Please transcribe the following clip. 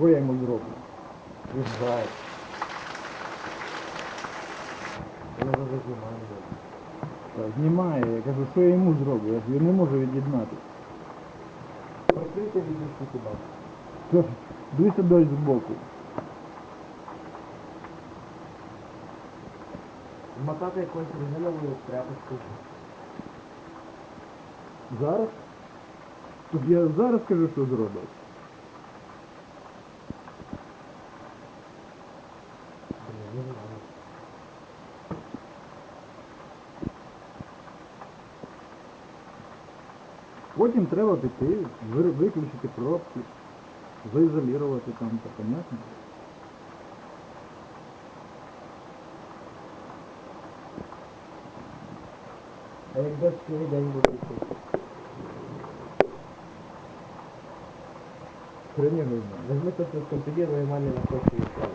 Що я йому знімаю. Та, знімає, я кажу, що я йому зроблю? Я ж не можу від'єднати. Прикрийте відійшли туди. Дивися дощ збоку. Мотати якоюсь резиновою тряпочкою. Зараз? Тут я зараз кажу, що зроблю. Потім треба піти, виключити пробки, заізолювати там, це понятно? А як дощ цілий день буде йти? Хрені не знаю. Візьми тут контегіруй мамі на кошти і все.